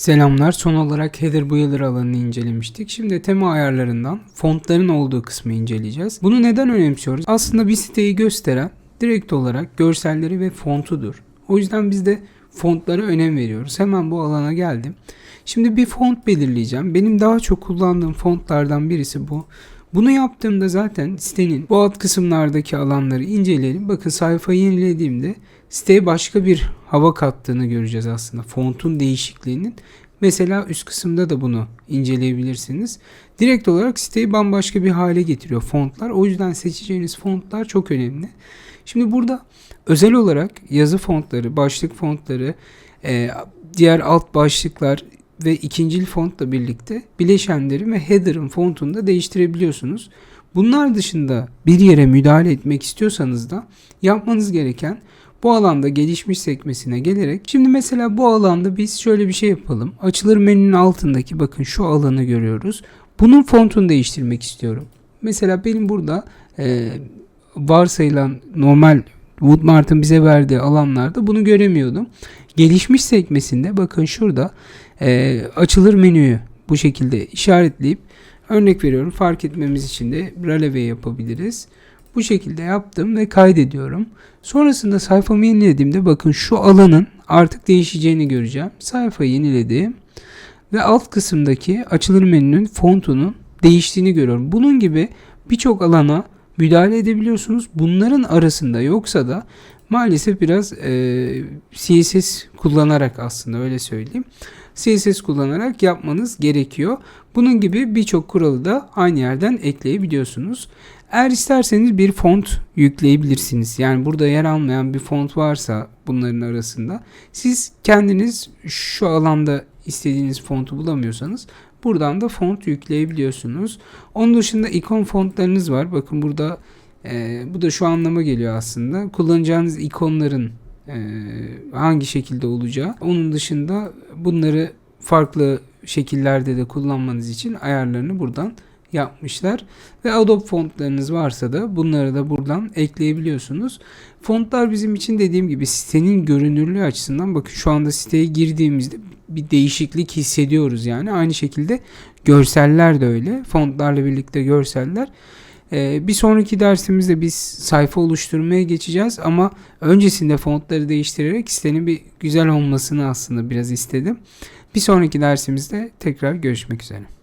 Selamlar. Son olarak header boiler alanını incelemiştik. Şimdi tema ayarlarından fontların olduğu kısmı inceleyeceğiz. Bunu neden önemsiyoruz? Aslında bir siteyi gösteren direkt olarak görselleri ve fontudur. O yüzden biz de fontlara önem veriyoruz. Hemen bu alana geldim. Şimdi bir font belirleyeceğim. Benim daha çok kullandığım fontlardan birisi bu. Bunu yaptığımda zaten sitenin bu alt kısımlardaki alanları inceleyelim. Bakın sayfayı yenilediğimde siteye başka bir hava kattığını göreceğiz aslında. Fontun değişikliğinin. Mesela üst kısımda da bunu inceleyebilirsiniz. Direkt olarak siteyi bambaşka bir hale getiriyor fontlar. O yüzden seçeceğiniz fontlar çok önemli. Şimdi burada özel olarak yazı fontları, başlık fontları, e, diğer alt başlıklar ve ikincil fontla birlikte bileşenleri ve header'ın fontunu da değiştirebiliyorsunuz. Bunlar dışında bir yere müdahale etmek istiyorsanız da yapmanız gereken bu alanda gelişmiş sekmesine gelerek şimdi mesela bu alanda biz şöyle bir şey yapalım. Açılır menünün altındaki bakın şu alanı görüyoruz. Bunun fontunu değiştirmek istiyorum. Mesela benim burada e, varsayılan normal Woodmart'ın bize verdiği alanlarda bunu göremiyordum. Gelişmiş sekmesinde bakın şurada e, açılır menüyü bu şekilde işaretleyip örnek veriyorum fark etmemiz için de releve yapabiliriz. Bu şekilde yaptım ve kaydediyorum. Sonrasında sayfamı yenilediğimde bakın şu alanın artık değişeceğini göreceğim. Sayfayı yeniledim ve alt kısımdaki açılır menünün fontunun değiştiğini görüyorum. Bunun gibi birçok alana müdahale edebiliyorsunuz. Bunların arasında yoksa da maalesef biraz e, CSS kullanarak aslında öyle söyleyeyim. CSS kullanarak yapmanız gerekiyor. Bunun gibi birçok kuralı da aynı yerden ekleyebiliyorsunuz. Eğer isterseniz bir font yükleyebilirsiniz. Yani burada yer almayan bir font varsa bunların arasında siz kendiniz şu alanda istediğiniz fontu bulamıyorsanız buradan da font yükleyebiliyorsunuz. Onun dışında ikon fontlarınız var. Bakın burada e, bu da şu anlama geliyor aslında. Kullanacağınız ikonların e, hangi şekilde olacağı. Onun dışında bunları farklı şekillerde de kullanmanız için ayarlarını buradan yapmışlar. Ve Adobe fontlarınız varsa da bunları da buradan ekleyebiliyorsunuz. Fontlar bizim için dediğim gibi sitenin görünürlüğü açısından bakın şu anda siteye girdiğimizde bir değişiklik hissediyoruz yani. Aynı şekilde görseller de öyle. Fontlarla birlikte görseller. Ee, bir sonraki dersimizde biz sayfa oluşturmaya geçeceğiz ama öncesinde fontları değiştirerek sitenin bir güzel olmasını aslında biraz istedim. Bir sonraki dersimizde tekrar görüşmek üzere.